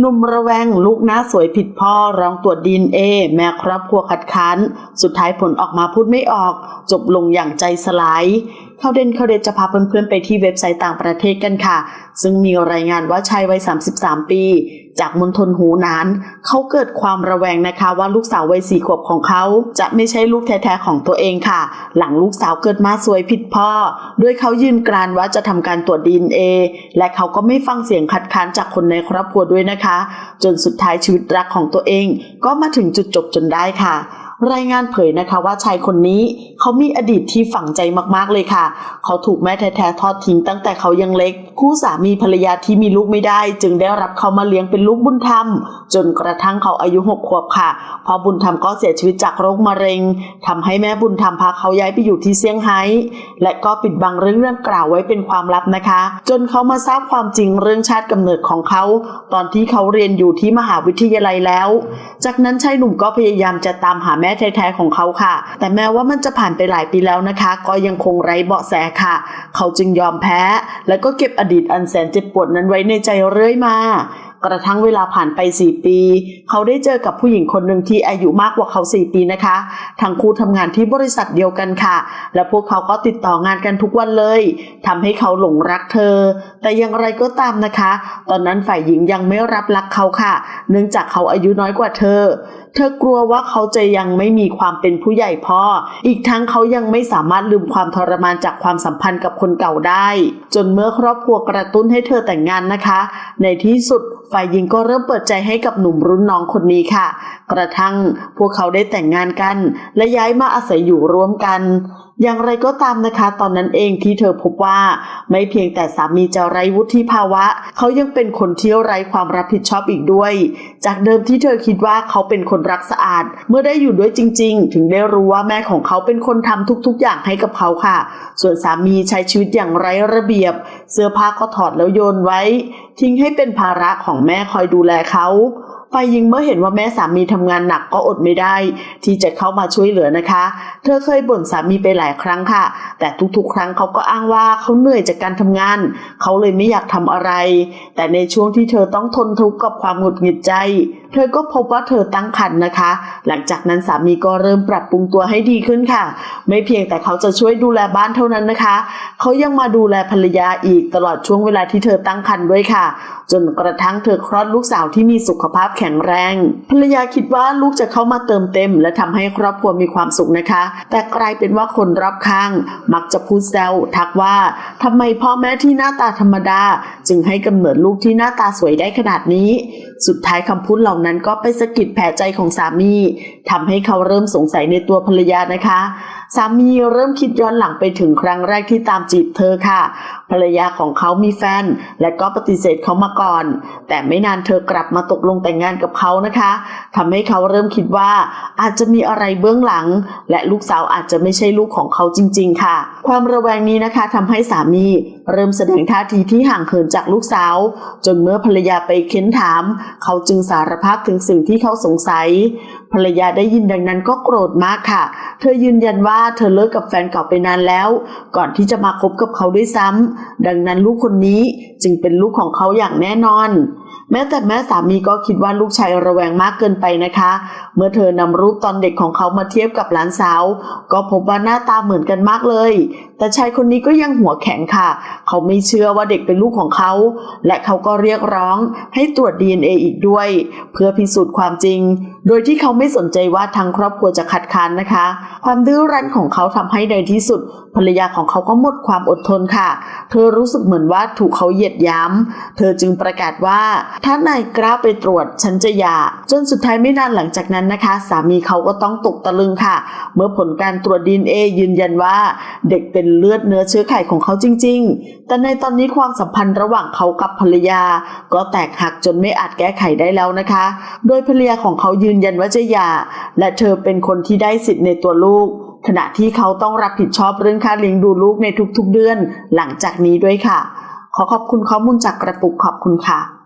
หนุ่มระแวงลูกหน้าสวยผิดพ่อร้องตรวจดีเอ แม่ครอบครัวขัดขัน สุดท้ายผลออกมาพูดไม่ออก จบลงอย่างใจสลาย เข้าเด่นเข้าเด่นจะพาเพื่อนๆไปที่เว็บไซต์ต่างประเทศกันค่ะ ซึ่งมีรายงานว่าชายวัย 33 ปี จากมณฑลหูหนาน เขาเกิดความระแวงนะคะว่าลูกสาววัยสี่ขวบของเขาจะไม่ใช่ลูกแท้ๆของตัวเองค่ะ หลังลูกสาวเกิดมาสวยผิดพ่อ ด้วยเขายืนกรานว่าจะทำการตรวจดีเอและเขาก็ไม่ฟังเสียงคัดค้านจากคนในครอบครัวด้วยนะคะ จนสุดท้ายชีวิตรักของตัวเอง ก็มาถึงจุดจบจนได้ค่ะ รายงานเผยนะคะว่าชายคนนี้เขามีอดีตที่ฝังใจมากๆเลยค่ะ เขาถูกแม่แท้ๆทอดทิ้งตั้งแต่เขายังเล็ก คู่สามีภรรยาที่มีลูกไม่ได้ จึงได้รับเขามาเลี้ยงเป็นลูกบุญธรรม จนกระทั่งเขาอายุหกขวบค่ะพอบุญธรรมก็เสียชีวิตจากโรคมะเร็งทำให้แม่บุญธรรมพาเขาย้ายไปอยู่ที่เซี่ยงไฮ้และก็ปิดบังเรื่องเรื่องกล่าวไว้เป็นความลับนะคะ จนเขามาทราบความจริงเรื่องชาติกำเนิดของเขา ตอนที่เขาเรียนอยู่ที่มหาวิทยาลัยแล้ว จากนั้นชายหนุ่มก็พยายามจะตามหาแม่แท้ๆของเขาค่ะ แต่แม้ว่ามันจะผ่านไปหลายปีแล้วนะคะ ก็ยังคงไร้เบาะแสค่ะ เขาจึงยอมแพ้ และก็เก็บอดีตอันแสนเจ็บปวดนั้นไว้ในใจเรื่อยมากระทั่งเวลาผ่านไป 4 ปี เขาได้เจอกับผู้หญิงคนหนึ่งที่อายุมากกว่าเขา 4 ปีนะคะ ทั้งคู่ทำงานที่บริษัทเดียวกันค่ะ และพวกเขาก็ติดต่องานกันทุกวันเลยทำให้เขาหลงรักเธอ แต่อย่างไรก็ตามนะคะ ตอนนั้นฝ่ายหญิงยังไม่รับรักเขาค่ะ เนื่องจากเขาอายุน้อยกว่าเธอเธอกลัวว่าเขาจะยังไม่มีความเป็นผู้ใหญ่พอ อีกทั้งเขายังไม่สามารถลืมความทรมานจากความสัมพันธ์กับคนเก่าได้ จนเมื่อครอบครัวกระตุ้นให้เธอแต่งงานนะคะ ในที่สุดฝ่ายหญิงก็เริ่มเปิดใจให้กับหนุ่มรุ่นน้องคนนี้ค่ะ กระทั่งพวกเขาได้แต่งงานกัน และย้ายมาอาศัยอยู่ร่วมกัน อย่างไรก็ตามนะคะ ตอนนั้นเองที่เธอพบว่า ไม่เพียงแต่สามีจะไร้วุฒิภาวะ เขายังเป็นคนเที่ยวไร้ความรับผิดชอบอีกด้วย จากเดิมที่เธอคิดว่าเขาเป็นคนรักสะอาด เมื่อได้อยู่ด้วยจริง ๆ ถึงได้รู้ว่าแม่ของเขาเป็นคนทำทุกๆ อย่างให้กับเขาค่ะ ส่วนสามีใช้ชีวิตอย่างไร้ระเบียบ เสื้อผ้าก็ถอดแล้วโยนไว้ ทิ้งให้เป็นภาระของแม่คอยดูแลเขา ฝ่ายหญิงเมื่อเห็นว่าแม่สามีทำงานหนักก็อดไม่ได้ ที่จะเข้ามาช่วยเหลือนะคะ เธอเคยบ่นสามีไปหลายครั้งค่ะ แต่ทุกๆ ครั้งเขาก็อ้างว่าเขาเหนื่อยจากการทำงาน เขาเลยไม่อยากทำอะไร แต่ในช่วงที่เธอต้องทนทุกข์กับความหงุดหงิดใจ เธอก็พบว่าเธอตั้งครรภ์นะคะ หลังจากนั้นสามีก็เริ่มปรับปรุงตัวให้ดีขึ้นค่ะ ไม่เพียงแต่เขาจะช่วยดูแลบ้านเท่านั้นนะคะ เขายังมาดูแลภรรยาอีกตลอดช่วงเวลาที่เธอตั้งครรภ์ด้วยค่ะ จนกระทั่งเธอคลอดลูกสาวที่มีสุขภาพแข็งแรง ภรรยาคิดว่าลูกจะเข้ามาเติมเต็ม และทำให้ครอบครัวมีความสุขนะคะ แต่กลายเป็นว่าคนรอบข้าง มักจะพูดแซวทักว่าทำไมพ่อแม่ที่หน้าตาธรรมดา จึงให้กำเนิดลูกที่หน้าตาสวยได้ขนาดนี้ สุดท้ายคำพูดเหล่านั้นก็ไปสะกิดแผลใจของสามีทำให้เขาเริ่มสงสัยในตัวภรรยานะคะสามีเริ่มคิดย้อนหลังไปถึงครั้งแรกที่ตามจีบเธอค่ะภรรยาของเขามีแฟน และก็ปฏิเสธเขามาก่อน แต่ไม่นานเธอกลับมาตกลงแต่งงานกับเขานะคะทำให้เขาเริ่มคิดว่าอาจจะมีอะไรเบื้องหลัง และลูกสาวอาจจะไม่ใช่ลูกของเขาจริง ๆ ค่ะ ความระแวงนี้นะคะทำให้สามีเริ่มแสดงท่าทีที่ห่างเหินจากลูกสาว จนเมื่อภรรยาไปเค้นถาม เขาจึงสารภาพถึงสิ่งที่เขาสงสัย ภรรยาได้ยินดังนั้นก็โกรธมากค่ะ เธอยืนยันว่าเธอเลิกกับแฟนเก่าไปนานแล้ว ก่อนที่จะมาคบกับเขาด้วยซ้ำดังนั้นลูกคนนี้จึงเป็นลูกของเขาอย่างแน่นอน แม้แต่แม่สามีก็คิดว่าลูกชายระแวงมากเกินไปนะคะ เมื่อเธอนำรูปตอนเด็กของเขามาเทียบกับหลานสาว ก็พบว่าหน้าตาเหมือนกันมากเลย แต่ชายคนนี้ก็ยังหัวแข็งค่ะ เขาไม่เชื่อว่าเด็กเป็นลูกของเขา และเขาก็เรียกร้องให้ตรวจ DNA อีกด้วย เพื่อพิสูจน์ความจริง โดยที่เขาไม่สนใจว่าทางครอบครัวจะขัดขืนนะคะ ความดื้อรั้นของเขาทำให้ในที่สุดภรรยาของเขาก็หมดความอดทนค่ะ เธอรู้สึกเหมือนว่าถูกเขาเหยียดย้ำเธอจึงประกาศว่าถ้านายกล้าไปตรวจฉันจะหย่าจนสุดท้ายไม่นานหลังจากนั้นนะคะ สามีเขาก็ต้องตกตะลึงค่ะ เมื่อผลการตรวจดีเอยืนยันว่า เด็กเป็นเลือดเนื้อเชื้อไขของเขาจริง ๆ แต่ในตอนนี้ความสัมพันธ์ระหว่างเขากับภรรยา ก็แตกหักจนไม่อาจแก้ไขได้แล้วนะคะ โดยภรรยาของเขายืนยันว่าจะหย่าและเธอเป็นคนที่ได้สิทธิ์ในตัวลูกขณะที่เขาต้องรับผิดชอบเรื่องค่าเลี้ยงดูลูกในทุกๆเดือน หลังจากนี้ด้วยค่ะ ขอขอบคุณข้อมูลจากกระปุกขอบคุณค่ะ